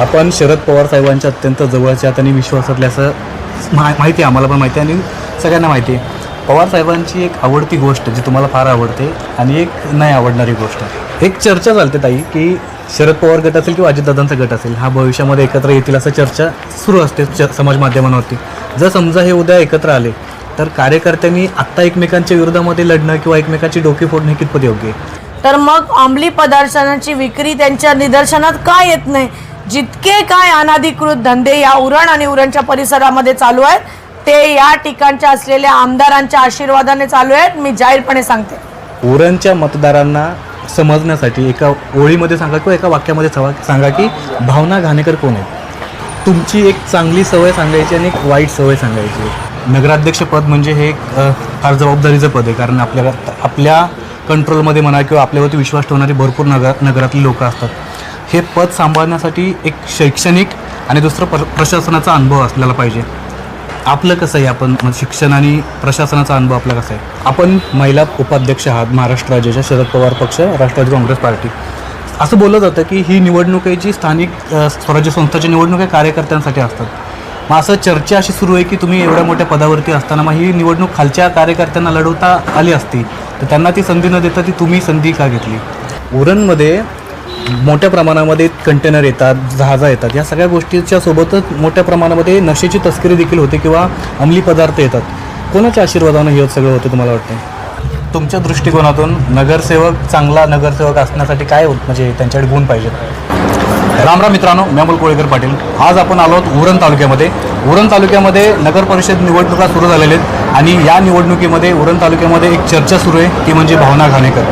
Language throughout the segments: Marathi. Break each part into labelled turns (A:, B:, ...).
A: आपण शरद पवार साहेबांच्या अत्यंत जवळच्या आणि विश्वासातल्या असं मा माहिती आहे आम्हाला पण माहिती आहे आणि सगळ्यांना माहिती आहे. पवार साहेबांची एक आवडती गोष्ट जी तुम्हाला फार आवडते आणि एक नाही आवडणारी गोष्ट. एक चर्चा चालते ताई की शरद पवार गट असेल किंवा अजितदादांचा गट असेल हा भविष्यामध्ये एकत्र येतील असं चर्चा सुरू असते च समाज माध्यमांवरती. जर समजा हे उद्या एकत्र आले तर कार्यकर्त्यांनी आत्ता एकमेकांच्या विरोधामध्ये लढणं किंवा एकमेकांची डोके फोडणे कितपत योग्य आहे?
B: तर मग अंमली पदार्थांची विक्री त्यांच्या निदर्शनात का येत नाही? जितके काय अनाधिकृत धंदे या उरण आणि उरणच्या परिसरामध्ये चालू आहेत ते या ठिकाणच्या असलेल्या आमदारांच्या आशीर्वादाने चालू आहेत. मी जाहीरपणे सांगते.
A: उरणच्या मतदारांना समजण्यासाठी एका ओळीमध्ये सांगा किंवा एका वाक्यामध्ये सवा सांगा की भावना घाणेकर कोण आहेत? तुमची एक चांगली सवय सांगायची आणि एक वाईट सवय सांगायची. नगराध्यक्ष पद म्हणजे हे एक फार जबाबदारीचं पद आहे. कारण आपल्या आपल्या कंट्रोलमध्ये म्हणा किंवा आपल्यावरती विश्वास ठेवणारे भरपूर नगर नगरातली लोकं असतात. पद सांभाळण्यासाठी एक शैक्षणिक आणि दुसरं प्र प्रशासनाचा अनुभव असलेला पाहिजे. आपलं कसं आहे आपण? शिक्षण आणि प्रशासनाचा अनुभव आपला कसा आहे? आपण महिला उपाध्यक्ष आहात महाराष्ट्र राज्याच्या शरद पवार पक्ष राष्ट्रवादी काँग्रेस पार्टी. असं बोललं जातं की ही निवडणूक आहे जी स्थानिक स्वराज्य संस्थाची निवडणूक आहे कार्यकर्त्यांसाठी असतात. मग असं चर्चा अशी सुरू आहे की तुम्ही एवढ्या मोठ्या पदावरती असताना मग ही निवडणूक खालच्या कार्यकर्त्यांना लढवता आली असती तर त्यांना ती संधी न देता ती तुम्ही संधी का घेतली? उरणमध्ये मोठ्या प्रमाणामध्ये कंटेनर येतात जहाजा येतात. या सगळ्या गोष्टीच्या सोबतच मोठ्या प्रमाणामध्ये नशेची तस्करी देखील होते किंवा अंमली पदार्थ येतात. कोणाच्या आशीर्वादानं हे सगळं होतं तुम्हाला वाटतं तुमच्या दृष्टिकोनातून नगरसेवक चांगला नगरसेवक असण्यासाठी काय होत म्हणजे त्यांच्याकडे गुण पाहिजेत राम राम मित्रांनो मी अमोल कोळेकर पाटील. आज आपण आलो आहोत उरण तालुक्यामध्ये. उरण तालुक्यामध्ये नगर परिषद निवडणुका सुरू झालेल्या आहेत आणि या निवडणुकीमध्ये उरण तालुक्यामध्ये एक चर्चा सुरू आहे ती म्हणजे भावना घाणेकर.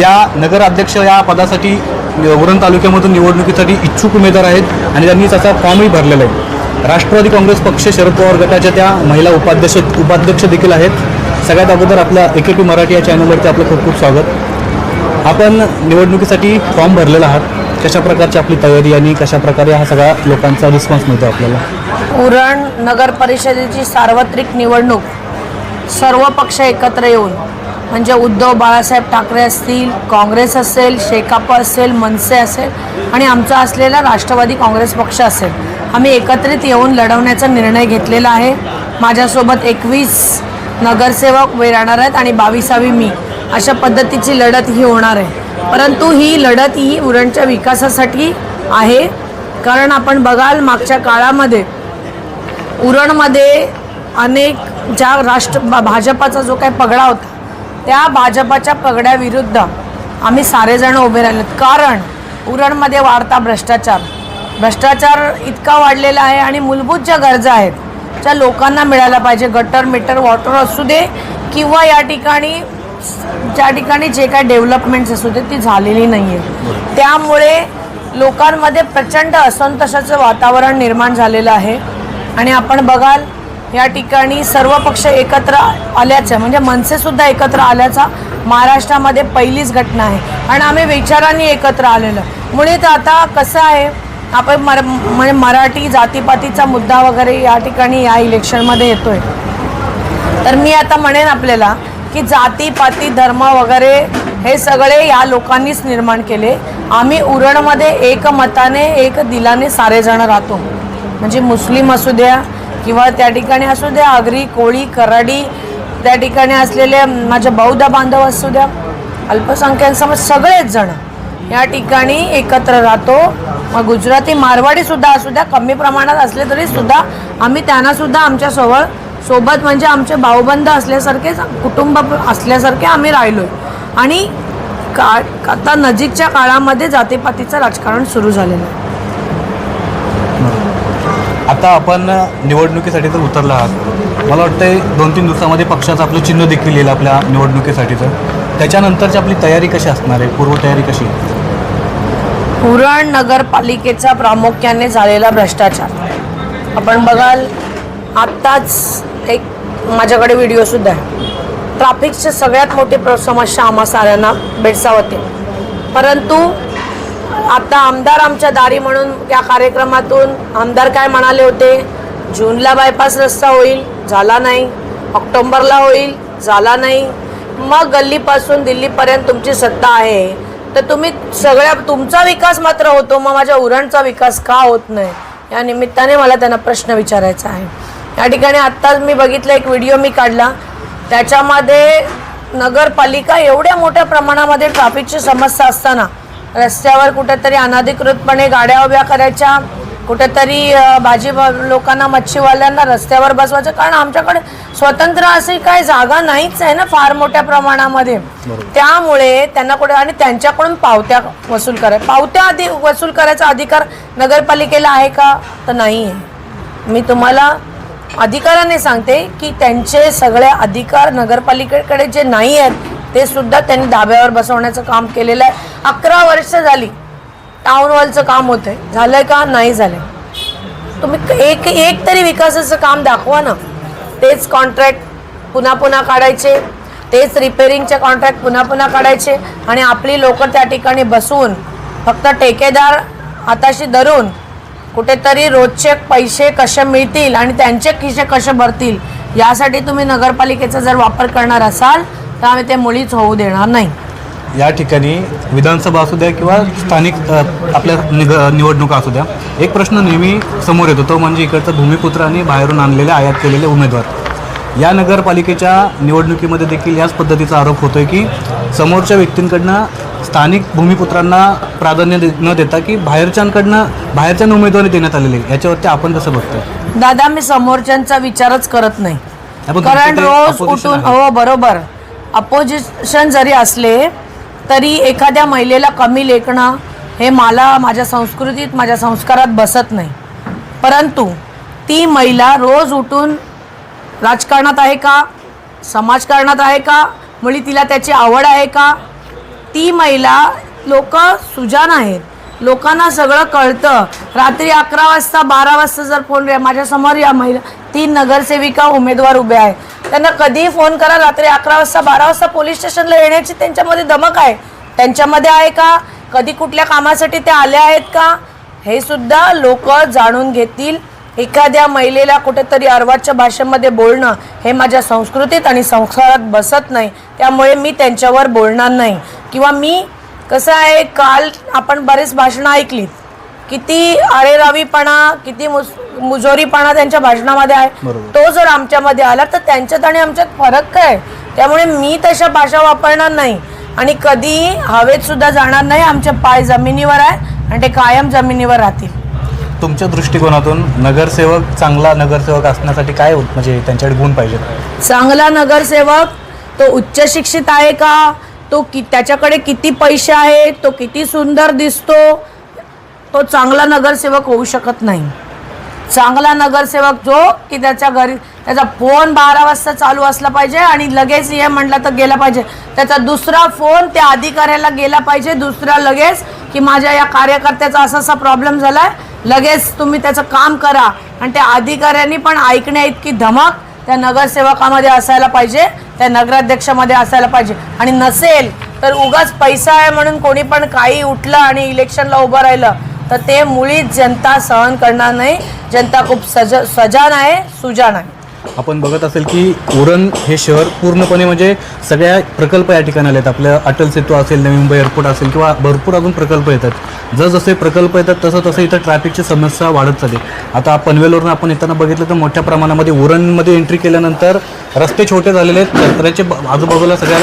A: या नगराध्यक्ष या पदासाठी उरण तालुक्यामधून निवडणुकीसाठी इच्छुक उमेदवार आहेत आणि त्यांनी त्याचा फॉर्मही भरलेला आहे. राष्ट्रवादी काँग्रेस पक्ष शरद पवार गटाच्या त्या महिला उपाध्यक्ष उपाध्यक्ष देखील आहेत. सगळ्यात अगोदर आपल्या ए के पी मराठी या चॅनलवरती आपलं खूप खूप स्वागत. आपण निवडणुकीसाठी फॉर्म भरलेला आहात. कशा प्रकारची आपली तयारी आणि कशा प्रकारे हा सगळा लोकांचा रिस्पॉन्स मिळतो आपल्याला?
B: उरण नगर परिषदेची सार्वत्रिक निवडणूक सर्व पक्ष एकत्र येऊन म्हणजे उद्धव बाळासाहेब ठाकरे असतील काँग्रेस असेल शेकाप असेल मनसे असेल आणि आमचा असलेला राष्ट्रवादी काँग्रेस पक्ष असेल. आम्ही एकत्रित येऊन लढवण्याचा निर्णय घेतलेला आहे. माझ्यासोबत एकवीस नगरसेवक वे राहणार आहेत आणि बावीसावी मी. अशा पद्धतीची लढत ही होणार आहे. परंतु ही लढत ही उरणच्या विकासासाठी आहे. कारण आपण बघाल मागच्या काळामध्ये उरणमध्ये अनेक ज्या राष्ट्र भा- भाजपाचा जो काही पगडा होता त्या भाजपाच्या पगड्याविरुद्ध आम्ही सारेजण उभे राहिलो. कारण उरणमध्ये वाढता भ्रष्टाचार. भ्रष्टाचार इतका वाढलेला आहे आणि मूलभूत ज्या गरजा आहेत ज्या लोकांना मिळायला पाहिजे. गटर मीटर वॉटर असू दे किंवा या ठिकाणी ज्या ठिकाणी जे काय डेव्हलपमेंट्स असू दे ती झालेली नाही आहे त्यामुळे लोकांमध्ये प्रचंड असंतोषाचं वातावरण निर्माण झालेलं आहे. आणि आपण बघाल या ठिकाणी सर्व पक्ष एकत्र आल्याचं म्हणजे मनसेसुद्धा एकत्र आल्याचा महाराष्ट्रामध्ये पहिलीच घटना आहे. आणि आम्ही विचारांनी एकत्र आलेलो. मुळे तर आता कसं आहे आपण मर म्हणजे मराठी जातीपातीचा मुद्दा वगैरे या ठिकाणी या इलेक्शनमध्ये येतो आहे तर मी आता म्हणेन आपल्याला की जातीपाती धर्म वगैरे हे सगळे या लोकांनीच निर्माण केले. आम्ही उरणमध्ये एकमताने एक दिलाने सारेजण राहतो. म्हणजे मुस्लिम असू द्या किंवा त्या ठिकाणी असू द्या आगरी कोळी कराडी त्या ठिकाणी असलेले माझ्या बौद्ध बांधव असू द्या अल्पसंख्याक सगळेच जण या ठिकाणी एकत्र राहतो. मग गुजराती मारवाडीसुद्धा असू द्या कमी प्रमाणात असले तरी सुद्धा आम्ही त्यांनासुद्धा आमच्यासोबत सोबत म्हणजे आमचे भाऊबंद असल्यासारखे कुटुंब असल्यासारखे आम्ही राहिलो आणि का आता नजीकच्या काळामध्ये जातीपातीचं राजकारण सुरू झालेलं आहे.
A: आता आपण निवडणुकीसाठी तर उतरला आहात. मला वाटतंय दोन तीन दिवसामध्ये पक्षाचं आपलं चिन्ह देखील येईल आपल्या निवडणुकीसाठीचं. त्याच्यानंतरची आपली तयारी कशी असणार आहे? पूर्वतयारी कशी?
B: पुरण नगरपालिकेचा प्रामुख्याने झालेला भ्रष्टाचार. आपण बघाल आत्ताच एक माझ्याकडे व्हिडिओसुद्धा आहे. ट्राफिकची सगळ्यात मोठी प्र समस्या आम्हा साऱ्यांना भेडसावते परंतु आता आमदार आमच्या दारी म्हणून या कार्यक्रमातून आमदार काय म्हणाले होते? जूनला बायपास रस्ता होईल झाला नाही. ऑक्टोंबरला होईल झाला नाही. मग गल्लीपासून दिल्लीपर्यंत तुमची सत्ता आहे. तर तुम्ही सगळ्या तुमचा विकास मात्र होतो मग माझ्या उरणचा विकास का होत नाही? या निमित्ताने मला त्यांना प्रश्न विचारायचा आहे. या ठिकाणी आत्ताच मी बघितलं एक व्हिडिओ मी काढला. त्याच्यामध्ये नगरपालिका एवढ्या मोठ्या प्रमाणामध्ये ट्रॅफिकची समस्या असताना रस्त्यावर कुठेतरी अनधिकृतपणे गाड्या उभ्या करायच्या कुठेतरी भाजी लोकांना मच्छीवाल्यांना रस्त्यावर बसवायचं. कारण आमच्याकडे स्वतंत्र अशी काही जागा नाहीच आहे ना फार मोठ्या प्रमाणामध्ये. त्यामुळे त्यांना कुठे आणि त्यांच्याकडून पावत्या वसूल कराय पावत्या आधी वसूल करायचा अधिकार नगरपालिकेला आहे का? तर नाही आहे. मी तुम्हाला अधिकाराने सांगते की त्यांचे सगळे अधिकार नगरपालिकेकडे जे नाही आहेत ते सुद्धा त्यांनी धाब्यावर बसवण्याचं काम केलेलं आहे. अकरा वर्ष झाली टाउन हॉलचं काम होतंय. झालंय का? नाही झालंय. तुम्ही एक एक तरी विकासाचं काम दाखवा ना. तेच कॉन्ट्रॅक्ट पुन्हा पुन्हा काढायचे. तेच रिपेरिंगचे कॉन्ट्रॅक्ट पुन्हा पुन्हा काढायचे. आणि आपली लोक त्या ठिकाणी बसून फक्त ठेकेदार हाताशी धरून कुठेतरी रोजचे पैसे कसे मिळतील आणि त्यांचे खिसे कसे भरतील यासाठी तुम्ही नगरपालिकेचा जर वापर करणार असाल तर आम्ही ते मुळीच होऊ देणार नाही.
A: या ठिकाणी विधानसभा असू द्या किंवा स्थानिक अ, आपल्या निग निवडणुका असू द्या एक प्रश्न नेहमी समोर येतो तो म्हणजे इकडचा भूमिपुत्र आणि बाहेरून आणलेले आयात केलेले उमेदवार. या नगरपालिकेच्या निवडणुकीमध्ये देखील याच पद्धतीचा आरोप होतोय की समोरच्या व्यक्तींकडनं स्थानिक भूमिपुत्रांना प्राधान्य दे- न देता की बाहेरच्यांकडनं बाहेरच्या उमेदवारी देण्यात आलेले. आहे. याच्यावरती आपण कसं बघतोय?
B: दादा मी समोरच्यांचा विचारच करत नाही.
A: आपण
B: कारण
A: तुमचे ते
B: रोज
A: opposition
B: उठून
A: आहे.
B: हो बरोबर. अपोजिशन जरी असले तरी एखाद्या महिलेला कमी लेखणं हे मला माझ्या संस्कृतीत माझ्या संस्कारात बसत नाही. परंतु ती महिला रोज उठून राजकारणात आहे का? समाजकारणात आहे का? मुळी तिला त्याची आवड आहे का? ती महिला लोक सुजान आहेत. लोकांना सगळं कळतं. रात्री अकरा वाजता बारा वाजता जर फोन माझ्यासमोर या महिला तीन नगरसेविका उमेदवार उभे आहेत त्यांना कधीही फोन करा रात्री अकरा वाजता बारा वाजता पोलीस स्टेशनला येण्याची त्यांच्यामध्ये धमक आहे. त्यांच्यामध्ये आहे का? कधी कुठल्या कामासाठी ते आले आहेत का? हे सुद्धा लोक जाणून घेतील. एखाद्या महिलेला कुठेतरी अर्वाच्या भाषेमध्ये बोलणं हे माझ्या संस्कृतीत आणि संस्कारात बसत नाही. त्यामुळे मी त्यांच्यावर बोलणार नाही. किंवा मी कसं आहे काल आपण बरेच भाषणं ऐकलीत. किती आरेरावीपणा किती मुस मुजोरीपणा त्यांच्या भाषणामध्ये आहे. तो जर आमच्यामध्ये आला तर त्यांच्यात आणि आमच्यात फरक काय? त्यामुळे मी तशा भाषा वापरणार नाही. आणि कधी हवेत सुद्धा जाणार नाही आमचे पाय जमिनीवर आहे आणि ते कायम जमिनीवर राहतील.
A: तुमच्या दृष्टिकोनातून नगरसेवक चांगला नगरसेवक असण्यासाठी काय म्हणजे त्यांच्याकडे गुण पाहिजेत.
B: चांगला नगरसेवक तो उच्च शिक्षित आहे का? तो कि त्याच्याकडे किती पैसे आहेत? तो किती सुंदर दिसतो? तो चांगला नगरसेवक होऊ शकत नाही. चांगला नगरसेवक जो की त्याच्या घरी त्याचा फोन बारा वाजता चालू असला पाहिजे आणि लगेच ये म्हटलं तर गेला पाहिजे. त्याचा दुसरा फोन त्या अधिकाऱ्याला गेला पाहिजे दुसरा लगेच की माझ्या या कार्यकर्त्याचा असा असा प्रॉब्लेम झाला आहे लगेच तुम्ही त्याचं काम करा. आणि त्या अधिकाऱ्यांनी पण ऐकण्या इतकी धमक त्या नगरसेवकामध्ये असायला पाहिजे त्या नगराध्यक्षामध्ये असायला पाहिजे. आणि नसेल तर उगाच पैसा आहे म्हणून कोणी पण काही उठलं आणि इलेक्शनला उभं राहिलं. तर ते मुळीच जनता सहन करणार नाही. जनता खूप सज सजान आहे सुजान आहे.
A: आपण बघत असेल की उरण हे शहर पूर्णपणे म्हणजे सगळ्या प्रकल्प या ठिकाणी आले आहेत आपल्या अटल सेतू असेल नवी मुंबई एअरपोर्ट असेल किंवा भरपूर अजून प्रकल्प येतात. जसजसे प्रकल्प येतात तसं तसं इथं ट्रॅफिकची समस्या वाढत चालली. आता पनवेलवरून आपण येताना बघितलं तर मोठ्या प्रमाणामध्ये उरणमध्ये एंट्री केल्यानंतर रस्ते छोटे झालेले आहेत. रस्त्याचे आजूबाजूला सगळ्या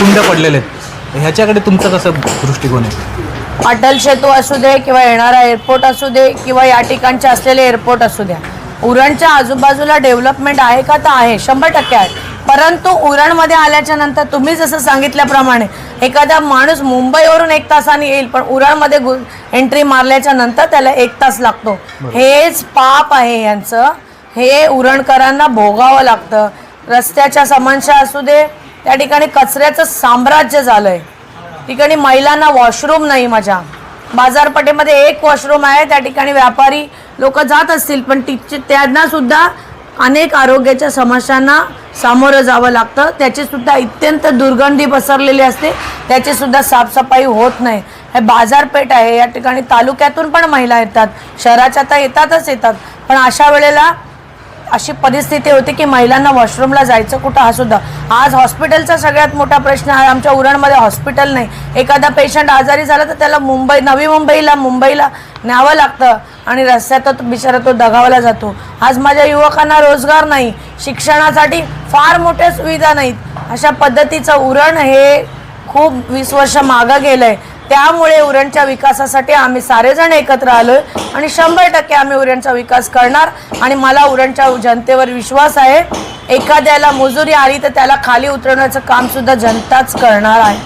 A: कुंड्या पडलेल्या आहेत. ह्याच्याकडे तुमचं कसं दृष्टिकोन आहे?
B: अटल सेतू असू दे किंवा येणारा एअरपोर्ट असू दे किंवा या ठिकाणचे असलेले एअरपोर्ट असू द्या. उरणच्या आजूबाजूला डेव्हलपमेंट आहे का? तर आहे. शंभर टक्के आहे. परंतु उरणमध्ये आल्याच्यानंतर तुम्ही जसं सांगितल्याप्रमाणे एखादा माणूस मुंबईवरून एक तासाने येईल पण उरणमध्ये एंट्री मारल्याच्या नंतर त्याला एक तास लागतो. हेच पाप आहे यांचं. हे उरणकरांना भोगावं लागतं. रस्त्याच्या समस्या असू दे त्या ठिकाणी कचऱ्याचं साम्राज्य झालंय. ठिकाणी महिलांना वॉशरूम नाही माझ्या. बाजारपेठेमध्ये एक वॉशरूम आहे त्या ठिकाणी व्यापारी लोक जात असतील पण तिचे त्यांना सुद्धा अनेक आरोग्याच्या समस्यांना सामोरं जावं लागतं. त्याचीसुद्धा अत्यंत दुर्गंधी पसरलेली असते. त्याचीसुद्धा साफसफाई होत नाही. हे बाजारपेठ आहे. या ठिकाणी तालुक्यातून पण महिला येतात. शहराच्या तर येतातच येतात. पण अशा वेळेला अशी परिस्थिती होती की महिलांना वॉशरूमला जायचं कुठं हा सुद्धा. आज हॉस्पिटलचा सगळ्यात मोठा प्रश्न आहे. आमच्या उरणमध्ये हॉस्पिटल नाही. एखादा पेशंट आजारी झाला तर त्याला मुंबई नवी मुंबईला मुंबईला न्यावं लागतं. आणि रस्त्यात बिचारा तो दगावला जातो. आज माझ्या युवकांना रोजगार नाही. शिक्षणासाठी फार मोठ्या सुविधा नाहीत. अशा पद्धतीचं उरण हे खूप वीस वर्ष मागं गेलं आहे त्यामुळे उरणच्या विकासासाठी आम्ही सारेजण एकत्र आलोय आणि शंभर टक्के आम्ही उरणचा विकास करणार आणि मला उरणच्या जनतेवर विश्वास आहे. एखाद्याला मजुरी आली तर त्याला खाली उतरवण्याचं काम सुद्धा जनताच करणार आहे.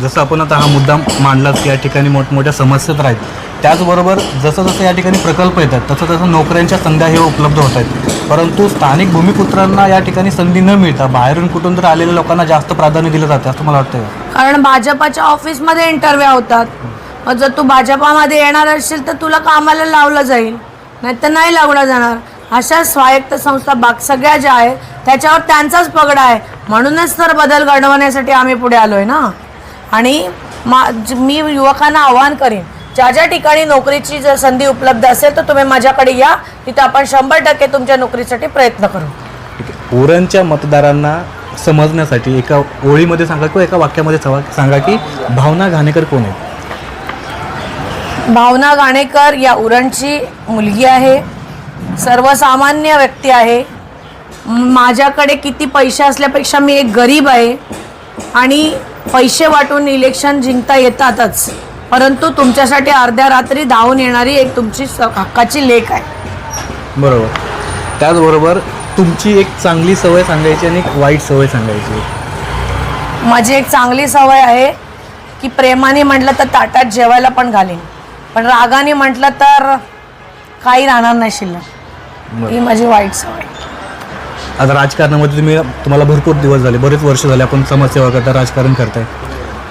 A: जसं आपण आता हा मुद्दा मांडलाच की या ठिकाणी मोठमोठ्या समस्येत राहील त्याचबरोबर जसं जसं या ठिकाणी प्रकल्प येतात तसं तसं नोकऱ्यांच्या संध्या हे उपलब्ध होत आहेत. परंतु स्थानिक भूमिपुत्रांना या ठिकाणी संधी न मिळता बाहेरून कुठून तर आलेल्या लोकांना जास्त प्राधान्य दिलं जातं असं मला वाटतं
B: कारण भाजपाच्या ऑफिसमध्ये इंटरव्ह्यू होतात. मग जर तू भाजपामध्ये येणार असशील तर तुला कामाला लावलं जाईल. नाही तर नाही लावलं जाणार. अशा स्वायत्त संस्था बाग सगळ्या ज्या आहेत त्याच्यावर त्यांचाच पगडा आहे. म्हणूनच तर बदल घडवण्यासाठी आम्ही पुढे आलो आहे ना. आणि मा मी युवकांना आवाहन करीन ज्या ज्या ठिकाणी नोकरीची जर संधी उपलब्ध असेल तर तुम्ही माझ्याकडे या. तिथं आपण शंभर टक्के तुमच्या नोकरीसाठी प्रयत्न करू.
A: उरणच्या मतदारांना समजण्यासाठी एका ओळीमध्ये सांगा किंवा एका वाक्यामध्ये सांगा की भावना घाणेकर कोण आहेत?
B: भावना गाणेकर या उरणची मुलगी आहे. सर्वसामान्य व्यक्ती आहे. माझ्याकडे किती पैसे असल्यापेक्षा मी एक गरीब आहे. आणि पैसे वाटून इलेक्शन जिंकता येतातच. परंतु तुमच्यासाठी अर्ध्या रात्री धावून येणारी एक तुमची हक्काची लेख आहे.
A: बरोबर. त्याचबरोबर तुमची एक चांगली सवय सांगायची आणि एक वाईट सवय सांगायची.
B: माझी एक चांगली सवय आहे की प्रेमाने म्हटलं तर ताटात जेवायला पण घालीन. पण रागाने म्हटलं तर काही राहणार नाही शिल्लक. ही माझी वाईट सवय.
A: आता राजकारणामध्ये तुम्ही तुम्हाला भरपूर दिवस झाले बरेच वर्ष झाले आपण समाजसेवा करता राजकारण करताय.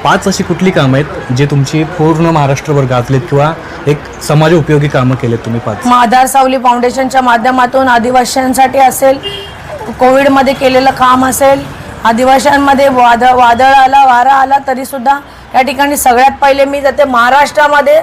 A: पाच अशी कुठली कामं आहेत जे तुमची पूर्ण महाराष्ट्रभर गाजलेत किंवा एक समाज उपयोगी कामं केलेत तुम्ही पाच?
B: माधार सावली फाउंडेशनच्या माध्यमातून आदिवासींसाठी असेल कोविडमध्ये केलेलं काम असेल आदिवासींमध्ये वादळ वादळ आला वारा आला तरीसुद्धा या ठिकाणी सगळ्यात पहिले मी जाते महाराष्ट्रामध्ये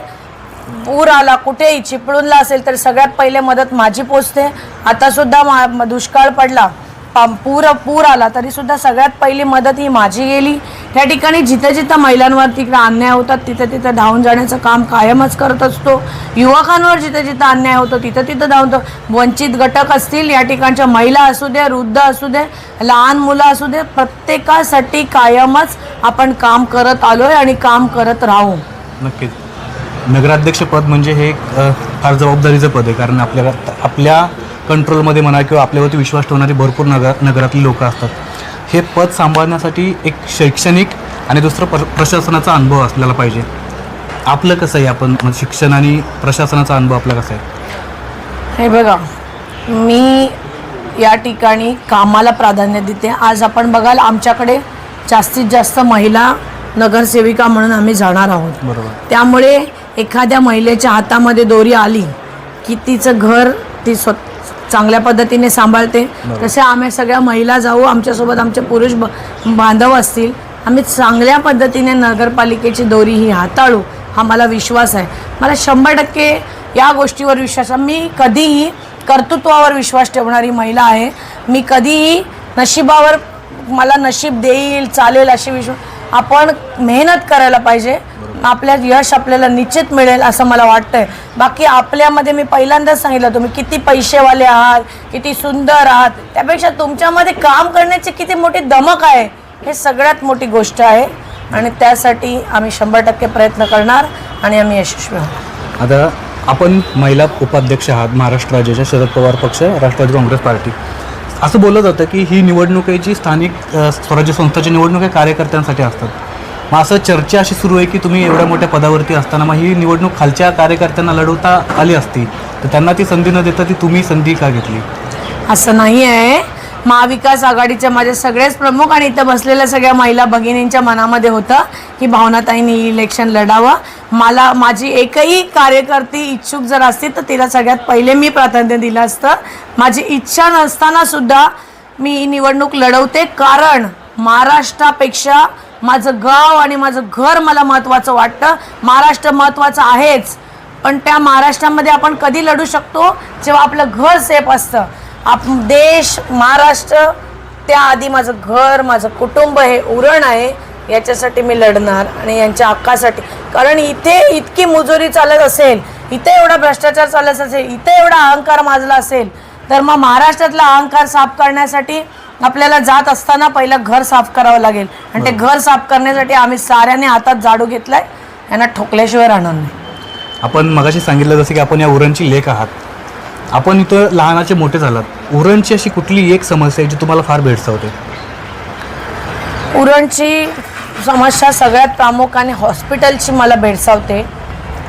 B: पूर आला कुठेही चिपळूणला असेल तर सगळ्यात पहिले मदत माझी पोचते. आतासुद्धा मा दुष्काळ पडला पा- पूर पूर आला तरीसुद्धा सगळ्यात पहिली मदत ही माझी गेली. त्या ठिकाणी जिथं जिथं महिलांवर तिकडे अन्याय होतात तिथं तिथं धावून जाण्याचं काम कायमच करत असतो. युवकांवर जिथं जिथं अन्याय होतो तिथं तिथं धावून वंचित घटक असतील या ठिकाणच्या महिला असू दे वृद्ध असू दे लहान मुलं असू दे प्रत्येकासाठी कायमच आपण काम करत आलो आहे आणि काम करत राहू.
A: नक्कीच. नगराध्यक्ष पद म्हणजे हे एक, फार जबाबदारीचं पद आहे कारण आपल्याला आपल्या कंट्रोलमध्ये म्हणा किंवा आपल्यावरती विश्वास ठेवणारी भरपूर नगर नगरातली लोकं असतात. हे पद सांभाळण्यासाठी एक शैक्षणिक आणि दुसरं प्र प्रशासनाचा अनुभव असलेला पाहिजे. आपलं कसं आहे आपण शिक्षण आणि प्रशासनाचा अनुभव आपला कसा आहे?
B: हे बघा मी या ठिकाणी कामाला प्राधान्य देते. आज आपण बघाल आमच्याकडे जास्तीत जास्त महिला नगरसेविका म्हणून आम्ही जाणार आहोत.
A: बरोबर.
B: त्यामुळे एखाद्या महिलेच्या हातामध्ये दोरी आली की तिचं घर ती स्व चांगल्या पद्धतीने सांभाळते. तसे आम्ही सगळ्या महिला जाऊ आमच्यासोबत आमचे पुरुष ब बांधव असतील. आम्ही चांगल्या पद्धतीने नगरपालिकेची दोरी ही हाताळू हा मला विश्वास आहे. मला शंभर टक्के या गोष्टीवर विश्वास आहे. मी कधीही कर्तृत्वावर विश्वास ठेवणारी महिला आहे. मी कधीही नशिबावर मला नशीब देईल चालेल अशी विश्वास आपण मेहनत करायला पाहिजे. आपल्या यश आपल्याला निश्चित मिळेल असं मला वाटतंय. बाकी आपल्यामध्ये मी पहिल्यांदाच सांगितलं तुम्ही किती पैसेवाले आहात किती सुंदर आहात. त्यापेक्षा तुमच्यामध्ये काम करण्याची किती मोठी दमक आहे हे सगळ्यात मोठी गोष्ट आहे. आणि त्यासाठी आम्ही शंभर टक्के प्रयत्न करणार आणि आम्ही यशस्वी
A: आता आपण महिला उपाध्यक्ष आहात महाराष्ट्र राज्याच्या शरद पवार पक्ष राष्ट्रवादी काँग्रेस पार्टी. असं बोललं जातं की ही निवडणुकीची स्थानिक स्वराज्य संस्थाची निवडणूक हे कार्यकर्त्यांसाठी असतात. मग असं चर्चा अशी सुरू आहे की तुम्ही एवढ्या मोठ्या पदावरती असताना मग ही निवडणूक खालच्या कार्यकर्त्यांना लढवता आली असती तर त्यांना ती संधी न देता ती तुम्ही संधी का घेतली?
B: असं नाही आहे. महाविकास आघाडीच्या माझ्या सगळेच प्रमुख आणि इथं बसलेल्या सगळ्या महिला भगिनींच्या मनामध्ये होतं की भावनाताईंनी इलेक्शन लढावं. मला माझी एकही कार्यकर्ती इच्छुक जर असती तर तिला सगळ्यात पहिले मी प्राधान्य दिलं असतं. माझी इच्छा नसताना सुद्धा मी ही निवडणूक लढवते कारण महाराष्ट्रापेक्षा माझं गाव आणि माझं घर मला महत्त्वाचं वाटतं. महाराष्ट्र महत्त्वाचं आहेच. पण त्या महाराष्ट्रामध्ये आपण कधी लढू शकतो? जेव्हा आपलं घर सेफ असतं. आप देश महाराष्ट्र त्याआधी माझं घर माझं कुटुंब हे उरण आहे. याच्यासाठी मी लढणार आणि यांच्या हक्कासाठी. कारण इथे इतकी मुजोरी चालत असेल इथे एवढा भ्रष्टाचार चालत असेल इथे एवढा अहंकार माजला असेल तर मग महाराष्ट्रातला अहंकार साफ करण्यासाठी आपल्याला जात असताना पहिलं घर साफ करावं लागेल. आणि ते घर साफ करण्यासाठी आम्ही साऱ्याने हातात झाडू घेतलाय. यांना ठोकल्याशिवाय राहणार नाही.
A: आपण मगाशी सांगितलं जसं की आपण या उरणची लेख आहात. आपण इथं लहानाचे मोठे झालात. उरणची अशी कुठली एक समस्या आहे जी तुम्हाला फार भेडसावते?
B: उरणची समस्या सगळ्यात प्रामुख्याने हॉस्पिटलची मला भेडसावते.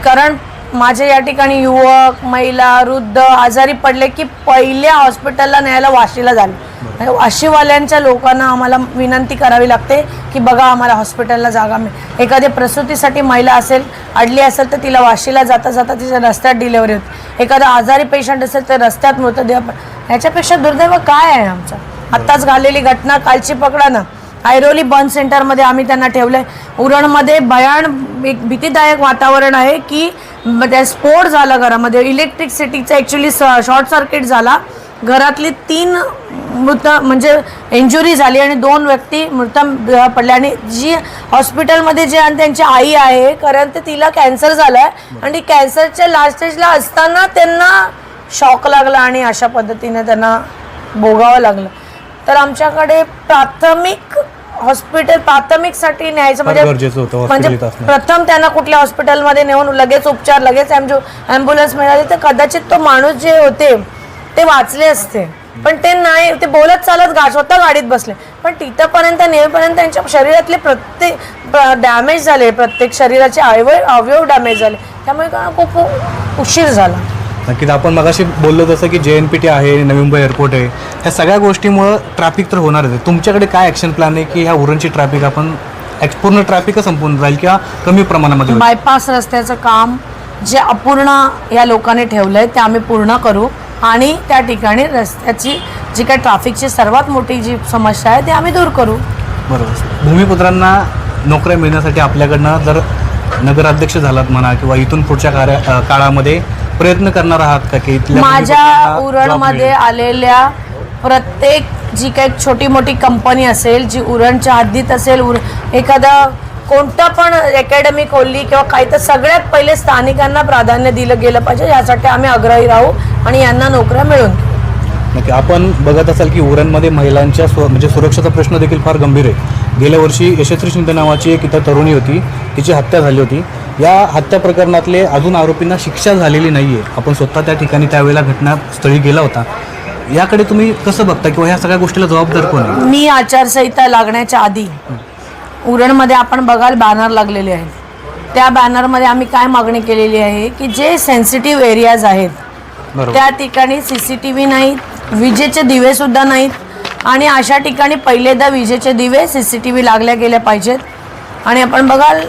B: कारण माझे या ठिकाणी युवक महिला वृद्ध आजारी पडले की पहिल्या हॉस्पिटलला न्यायला वाशीला झाले आणि वाशीवाल्यांच्या लोकांना आम्हाला विनंती करावी लागते की बघा आम्हाला हॉस्पिटलला जागा मिळेल एखाद्या प्रसूतीसाठी महिला असेल अडली असेल तर तिला वाशीला जाता जाता तिच्या रस्त्यात डिलेवरी होते. एखादा आजारी पेशंट असेल तर रस्त्यात मृतदेह पण याच्यापेक्षा दुर्दैव काय आहे आमचं? आत्ताच घालेली घटना कालची पकडा ना. ऐरोली बर्न सेंटरमध्ये आम्ही त्यांना ठेवलंय. उरणमध्ये भयान एक भीतीदायक वातावरण आहे की त्या स्फोट झाला घरामध्ये. इलेक्ट्रिकसिटीचा ॲक्च्युली शॉर्ट सर्किट झाला. घरातली तीन मृत म्हणजे इंजुरी झाली आणि दोन व्यक्ती मृत पडल्या आणि जी हॉस्पिटलमध्ये जे आणि त्यांची आई आहे कारण ते तिला कॅन्सर झाला आहे आणि ती कॅन्सरच्या लास्ट स्टेजला असताना त्यांना शॉक लागला आणि अशा पद्धतीने त्यांना भोगावं लागलं. तर आमच्याकडे प्राथमिक हॉस्पिटल प्राथमिकसाठी न्यायचं
A: फार
B: म्हणजे म्हणजे. प्रथम त्यांना कुठल्या हॉस्पिटलमध्ये नेऊन लगेच उपचार लगेच ॲम्ब्युलन्स मिळाली तर कदाचित तो माणूस जे होते ते वाचले असते. पण ते नाही ते बोलत चालत गा स्वतः गाडीत बसले. पण तिथंपर्यंत नेईपर्यंत त्यांच्या शरीरातले प्रत्येक डॅमेज झाले. प्रत्येक शरीराचे अवयव अवयव डॅमेज झाले. त्यामुळे खूप उशीर झाला.
A: नक्कीच आपण मगाशी बोललो जसं की जे एन पी टी आहे नवी मुंबई एअरपोर्ट आहे. ह्या सगळ्या गोष्टीमुळं ट्रॅफिक तर होणारच आहे. तुमच्याकडे काय ॲक्शन प्लॅन आहे की ह्या उरणची ट्रॅफिक आपण पूर्ण ट्रॅफिकच संपून जाईल किंवा कमी प्रमाणामध्ये?
B: बायपास रस्त्याचं काम जे अपूर्ण या लोकांनी ठेवलंय ते आम्ही पूर्ण करू. आणि त्या ठिकाणी रस्त्याची जी काही ट्रॅफिकची सर्वात मोठी जी समस्या आहे ती आम्ही दूर करू.
A: बरोबर. भूमिपुत्रांना नोकऱ्या मिळण्यासाठी आपल्याकडनं जर नगराध्यक्ष झालात म्हणा किंवा इथून पुढच्या कार्य काळामध्ये प्रयत्न करणार आहात का की इथल्या
B: माझ्या
A: job
B: उरणमध्ये
A: मिळेल?
B: आलेल्या प्रत्येक जी काही छोटी मोठी कंपनी असेल जी उरणच्या हद्दीत असेल उर एखादा कोणता पण अकॅडमी खोलली किंवा काही तर सगळ्यात पहिले स्थानिकांना प्राधान्य दिलं गेलं पाहिजे. यासाठी आम्ही आग्रही राहू आणि यांना नोकऱ्या मिळून.
A: नक्की. आपण बघत असाल की उरणमध्ये महिलांच्या स्व म्हणजे सुरक्षेचा प्रश्न देखील फार गंभीर आहे. गेल्या वर्षी यशस्वी शिंदे नावाची एक इथं तरुणी होती. तिची हत्या झाली होती. या हत्या प्रकरणातले अजून आरोपींना शिक्षा झालेली नाही आहे आपण स्वतः त्या ठिकाणी त्यावेळेला घटनास्थळी गेला होता. याकडे तुम्ही कसं बघता किंवा ह्या सगळ्या गोष्टीला जबाबदार कोण आहे?
B: मी आचारसंहिता लागण्याच्या आधी उरणमध्ये आपण बघाल बॅनर लागलेले आहेत. त्या बॅनरमध्ये आम्ही काय मागणी केलेली आहे की जे सेन्सिटिव्ह एरियाज आहेत
A: बरोबर.
B: त्या ठिकाणी सी सी टी व्ही नाहीत विजेचे दिवे सुद्धा नाहीत आणि अशा ठिकाणी पहिल्यांदा विजेचे दिवे सी सी टी व्ही लागल्या गेल्या पाहिजेत. आणि आपण बघाल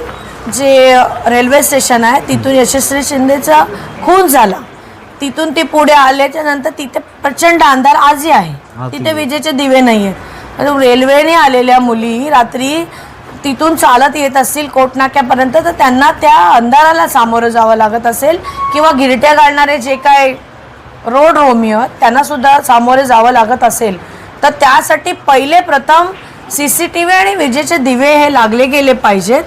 B: जे रेल्वे स्टेशन आहे तिथून यशस्वी शिंदेचा खून झाला. तिथून ते पुढे आल्याच्यानंतर तिथे प्रचंड अंधार आजही आहे. तिथे विजेचे दिवे नाही आहेत रेल्वेने आलेल्या मुली रात्री तिथून चालत येत असतील कोटनाक्यापर्यंत तर त्यांना त्या अंधाराला सामोरं जावं लागत असेल किंवा गिरट्या घालणारे जे काय रोड रोमियो त्यांना सुद्धा सामोरे जावं लागत असेल. तर त्यासाठी पहिले प्रथम सी सी टी व्ही आणि विजेचे दिवे हे लागले गेले पाहिजेत.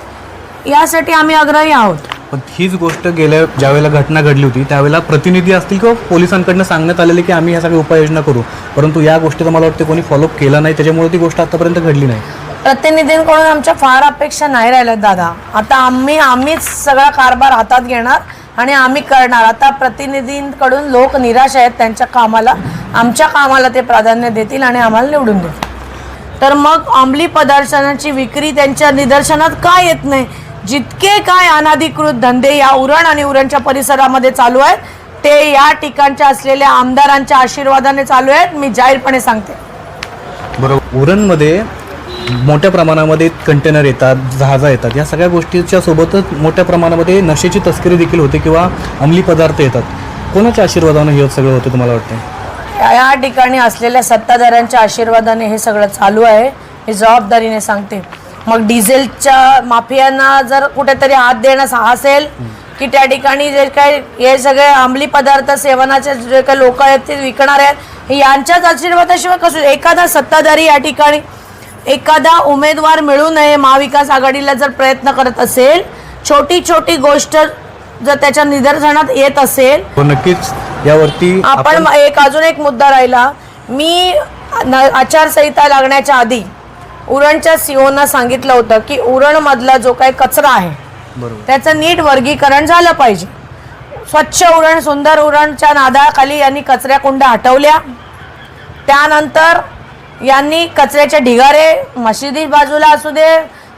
B: यासाठी आम्ही आग्रही आहोत.
A: पण हीच गोष्ट गेल्या ज्यावेळेला घटना घडली होती त्यावेळेला प्रतिनिधी असतील किंवा पोलिसांकडनं सांगण्यात आलेले की आम्ही ह्या सगळ्या उपाययोजना करू. परंतु या गोष्टीचा मला वाटतं कोणी फॉलोअप केला नाही त्याच्यामुळे ती गोष्ट आतापर्यंत घडली नाही.
B: प्रतिनिधींकडून आमच्या फार अपेक्षा नाही राहिल्यात दादा. आता आम्ही आम्हीच सगळा कारभार हातात घेणार आणि आम्ही करणार. आता प्रतिनिधींकडून लोक निराश आहेत त्यांच्या कामाला आमच्या कामाला ते प्राधान्य देतील आणि आम्हाला निवडून देतील. तर मग अंमली पदार्थांची विक्री त्यांच्या निदर्शनात का येत नाही? जितके काय अनाधिकृत धंदे या उरण आणि उरणच्या परिसरामध्ये चालू आहेत ते या ठिकाणच्या असलेल्या आमदारांच्या आशीर्वादाने चालू आहेत. मी जाहीरपणे सांगते.
A: बरोबर. उरणमध्ये मोठ्या प्रमाणामध्ये कंटेनर येतात जहाजा येतात. या सगळ्या गोष्टीच्या सोबतच मोठ्या प्रमाणामध्ये नशेची तस्करी देखील होते किंवा अंमली पदार्थ येतात. कोणाच्या आशीर्वादानं हे सगळं होतं तुम्हाला वाटतं
B: या- ठिकाणी असलेल्या सत्ताधाऱ्यांच्या आशीर्वादाने हे सगळं चालू आहे. मी जबाबदारीने सांगते. मग डिझेलच्या माफियांना जर कुठेतरी हात देणं असेल की त्या ठिकाणी जे काही हे सगळे अंमली पदार्थ सेवनाचे जे काही लोक आहेत ते विकणार आहेत हे यांच्याच आशीर्वादाशिवाय कसं एखादा सत्ताधारी या ठिकाणी एखादा उमेदवार मिळू नये महाविकास आघाडीला जर प्रयत्न करत असेल छोटी छोटी गोष्ट जर त्याच्या निदर्शनात येत असेल
A: हो नक्कीच. यावरती
B: आपण एक अजून एक मुद्दा राहिला. मी आचारसंहिता लागण्याच्या आधी उरणच्या सीओना सांगितलं होतं की उरणमधला जो काही कचरा आहे त्याचं नीट वर्गीकरण झालं पाहिजे. स्वच्छ उरण सुंदर उरणच्या नादाखाली यांनी कचऱ्या कुंड्या हटवल्या. त्यानंतर यांनी कचऱ्याचे ढिगारे मशिदी बाजूला असू दे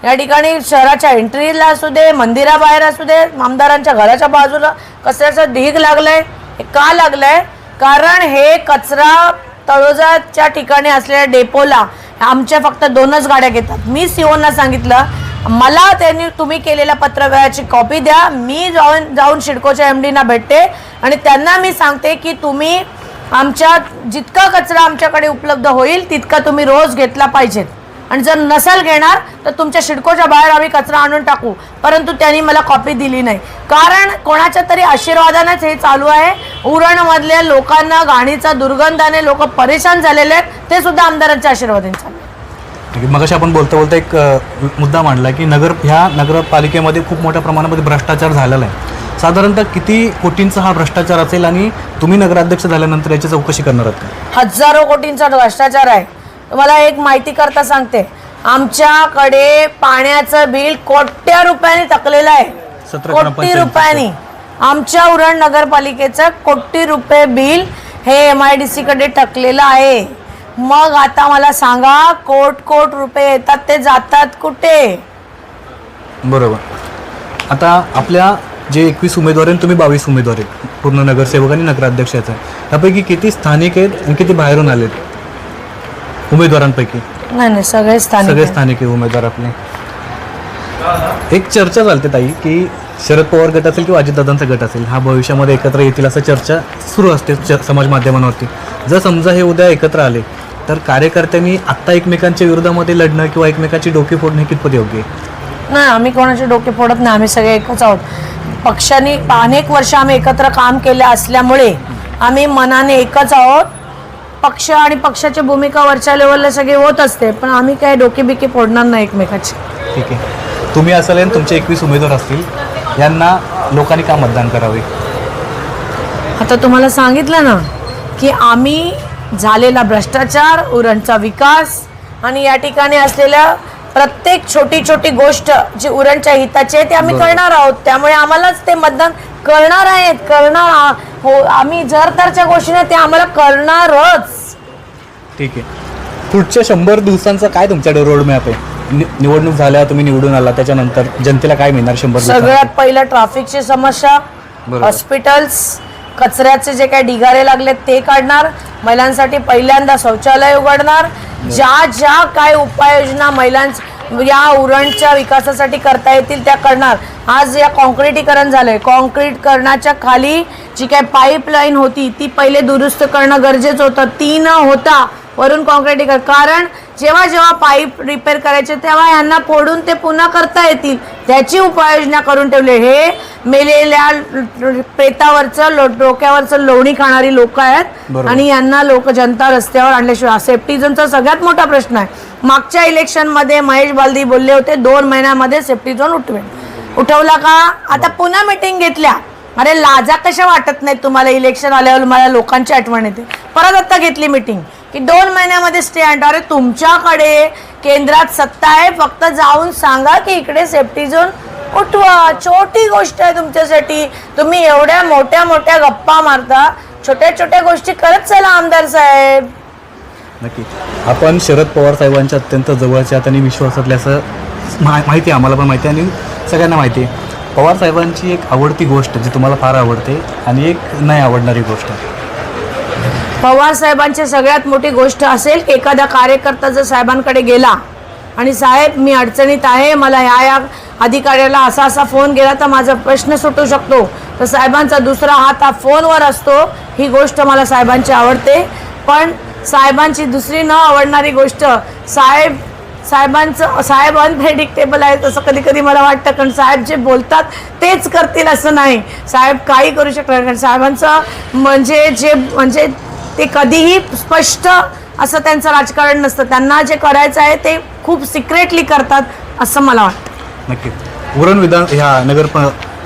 B: या ठिकाणी शहराच्या एंट्रीला असू दे मंदिराबाहेर असू दे आमदारांच्या घराच्या बाजूला कचऱ्याचा ढीग लागलाय हे का लागलंय? कारण हे कचरा तळोजाच्या ठिकाणी असलेल्या डेपोला आमच्या फक्त दोनच गाड्या घेतात. मी सीओना सांगितलं मला त्यांनी तुम्ही केलेल्या पत्रव्याची कॉपी द्या. मी जाऊन जाऊन शिडकोच्या एम डीना भेटते आणि त्यांना मी सांगते की तुम्ही आमच्या जितका कचरा आमच्याकडे उपलब्ध होईल तितका तुम्ही रोज घेतला पाहिजेत आणि जर नसाल घेणार तर तुमच्या शिडकोच्या बाहेर आम्ही कचरा आणून टाकू. परंतु त्यांनी मला कॉपी दिली नाही. कारण कोणाच्या तरी आशीर्वादानेच हे चालू आहे. उरणमधल्या लोकांना गाणीचा दुर्गंधाने लोक परेशान झालेले आहेत. ते सुद्धा आमदारांच्या आशीर्वादाने चालू
A: मगाशी आपण बोलता बोलता एक मुद्दा मांडला की नगर ह्या नगरपालिकेमध्ये खूप मोठ्या प्रमाणामध्ये भ्रष्टाचार झालेला आहे. साधारणतः किती कोटींचा हा भ्रष्टाचार असेल आणि तुम्ही नगराध्यक्ष झाल्यानंतर याची चौकशी करणार आहात का?
B: हजारो कोटींचा भ्रष्टाचार आहे. तुम्हाला एक माहिती करता सांगते. आमच्याकडे पाण्याचं बिल कोट्या रुपयांनी थकलेलं आहे. कोटी. रुपयांनी. आमच्या उरण नगरपालिकेचं कोटी रुपये बिल हे एम आय डी सीकडे टकलेलं आहे. मग आता मला सांगा कोट कोट रुपये येतात ते जातात कुठे?
A: बरोबर. आता आपल्या जे एकवीस उमेदवार आहेत तुम्ही बावीस उमेदवार आहेत. पूर्ण नगरसेवक आणि नगराध्यक्षाचं त्यापैकी किती स्थानिक आहेत आणि किती बाहेरून आलेत? उमेदवारांपैकी?
B: नाही नाही सगळे स्थानिक
A: सगळे. स्थानिक आहे उमेदवार आपले. एक चर्चा चालते ताई की शरद पवार गट असेल किंवा अजितदादांचा गट असेल हा भविष्यामध्ये एकत्र येतील असं चर्चा सुरू असते च- समाज माध्यमांवरती. जर समजा हे उद्या एकत्र आले तर कार्यकर्त्यांनी आत्ता एकमेकांच्या विरोधामध्ये लढणं किंवा एकमेकांची डोकी फोडणं हे कितपत योग्य आहे?
B: नाही आम्ही कोणाचे डोके फोडत नाही आम्ही सगळे एकच आहोत. पक्षाने अनेक वर्ष आम्ही एकत्र काम केले असल्यामुळे आम्ही मनाने एकच आहोत. पक्ष आणि पक्षाची भूमिका वरच्या लेवलला सगळे होत असते पण आम्ही काय डोके बिके फोडणार नाही एकमेकाची.
A: ठीक आहे. तुम्ही असाल आणि तुमचे एकवीस उमेदवार असतील यांना लोकांनी का मतदान करावे?
B: आता तुम्हाला सांगितलं ना की आम्ही झालेला भ्रष्टाचार उरणचा विकास आणि या ठिकाणी असलेल्या प्रत्येक छोटी छोटी गोष्ट जी उरणच्या हिताची आहे ते आम्ही
A: बरोबर.
B: करणार आहोत. त्यामुळे आम्हालाच ते मतदान करणार आहेत करणार आ- हो आम्ही जर तरच्या गोष्टीने ते आम्हाला करणारच.
A: ठीक आहे. पुढच्या शंभर दिवसांचा काय तुमच्याकडे रोड मॅप आहे? नि- निवडणूक झाल्या तुम्ही निवडून आला त्याच्यानंतर जनतेला काय मिळणार शंभर
B: सगळ्यात पहिलं ट्रॅफिकची समस्या
A: बरोबर.
B: हॉस्पिटल्स कचऱ्याचे जे काही ढिगारे लागलेत ते काढणार महिलांसाठी पहिल्यांदा शौचालय उघडणार. ज्या ज्या काय उपाययोजना महिलांच या उरणच्या विकासासाठी करता येतील त्या करणार. आज या कॉन्क्रिटीकरण झालंय. कॉन्क्रीटकरणाच्या खाली जी काय पाईपलाईन होती ती पहिले दुरुस्त करणं गरजेचं होतं. ती न होता वरून कॉन्क्रिटीकरण. कारण जेव्हा जेव्हा पाईप रिपेअर करायचे तेव्हा यांना फोडून ते पुन्हा करता येतील. त्याची उपाययोजना करून ठेवले हे मेलेल्या प्रेतावरचं लो डोक्यावरचं लोणी खाणारी लोक आहेत. आणि यांना लोक जनता रस्त्यावर आणल्याशिवाय सेफ्टी झोनचा सगळ्यात मोठा प्रश्न आहे. मागच्या इलेक्शनमध्ये महेश बालदी बोलले होते दोन महिन्यामध्ये सेफ्टी झोन उठवेल. उठवला का? आता पुन्हा मिटिंग घेतल्या. अरे लाजा कशा वाटत नाहीत तुम्हाला? इलेक्शन आल्यावर मला लोकांची आठवण येते. परत आता घेतली मिटिंग की दोन महिन्यामध्ये स्टे अरे तुमच्याकडे केंद्रात सत्ता आहे फक्त जाऊन सांगा की इकडे सेफ्टी झोन उठवा छोटी गोष्ट आहे तुमच्यासाठी. तुम्ही एवढ्या मोठ्या मोठ्या गप्पा मारता. छोट्या छोट्या गोष्टी करत चला आमदार साहेब.
A: नक्की. आपण शरद पवार साहेबांच्या अत्यंत जवळच्या आणि विश्वासातल्या असं माहिती आहे आम्हाला पण माहिती आहे आणि सगळ्यांना माहिती आहे. पवार साहेबांची एक आवडती गोष्ट जी तुम्हाला फार आवडते आणि एक नाही आवडणारी गोष्ट.
B: पवार साहेबांची सगळ्यात मोठी गोष्ट असेल एखादा कार्यकर्ता जर साहेबांकडे गेला आणि साहेब मी अडचणीत आहे मला ह्या या अधिकाऱ्याला असा असा फोन गेला तर माझा प्रश्न सुटू शकतो. तर साहेबांचा दुसरा हात हा फोनवर असतो ही गोष्ट मला साहेबांची आवडते. पण साहेबांची दुसरी न आवडणारी गोष्ट साहेब साहेबांचं साहेब अनप्रेडिक्टेबल आहे तसं कधी कधी मला वाटतं कारण साहेब जे बोलतात तेच करतील असं नाही. साहेब काही करू शकणार कारण साहेबांचं म्हणजे जे म्हणजे ते कधीही स्पष्ट असं त्यांचं राजकारण नसतं. त्यांना जे करायचं आहे ते खूप सिक्रेटली करतात असं मला वाटतं.
A: नक्कीच उरण विधान ह्या नगर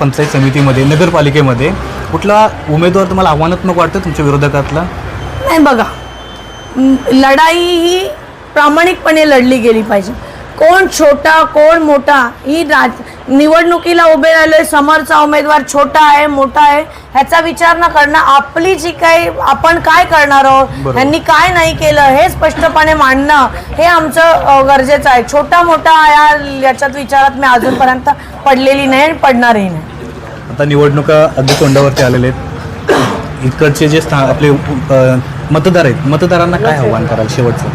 A: पंचायत समितीमध्ये नगरपालिकेमध्ये कुठला उमेदवार तुम्हाला आव्हानात्मक वाटतं तुमच्या विरोधकातला?
B: नाही बघा. लढाई ही प्रामाणिकपणे लढली गेली पाहिजे. कोण छोटा कोण मोठा ही राज निवडणुकीला उभे राहिलोय समोरचा उमेदवार छोटा आहे मोठा आहे ह्याचा विचार न करणं आपली जी काही आपण काय करणार आहोत. यांनी काय नाही केलं हे स्पष्टपणे मांडणं हे आमचं गरजेचं आहे. छोटा मोठा या याच्यात विचारात मी अजूनपर्यंत पडलेली नाही आणि पडणारही नाही.
A: आता निवडणुका अगदी तोंडावरती आलेले आहेत. इकडचे जे स्था आपले अ, मतदार आहेत मतदारांना काय आव्हान कराल शेवटचं?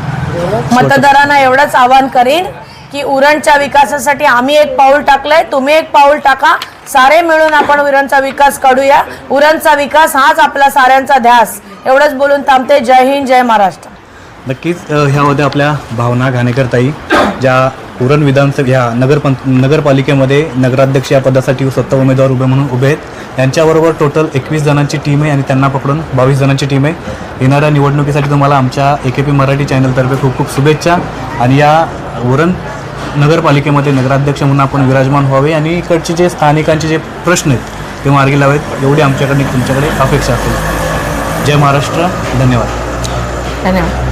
B: मतदारांना एवढंच आवाहन करीन की उरणच्या विकासासाठी आम्ही एक पाऊल टाकलंय. तुम्ही एक पाऊल टाका. सारे मिळून आपण उरणचा विकास काढूया. उरणचा विकास हाच आपला साऱ्यांचा ध्यास. एवढंच बोलून थांबते. जय हिंद जय महाराष्ट्र.
A: नक्कीच ह्या होत्या आपल्या भावना घाणेकर ताई ज्या उरण विधानसभा ह्या नगर नगरपालिकेमध्ये नगराध्यक्ष या पदासाठी स्वतः उमेदवार उभे म्हणून उभे आहेत. यांच्याबरोबर टोटल एकवीस जणांची टीम आहे आणि त्यांना पकडून बावीस जणांची टीम आहे. येणाऱ्या निवडणुकीसाठी तुम्हाला आमच्या ए के पी मराठी चॅनलतर्फे खूप खूप शुभेच्छा. आणि या उरण नगरपालिकेमध्ये नगराध्यक्ष म्हणून आपण विराजमान व्हावे आणि इकडचे जे स्थानिकांचे जे प्रश्न आहेत ते मार्गी लावेत. एवढी आमच्याकडे तुमच्याकडे अपेक्षा असेल. जय महाराष्ट्र. धन्यवाद.
B: धन्यवाद.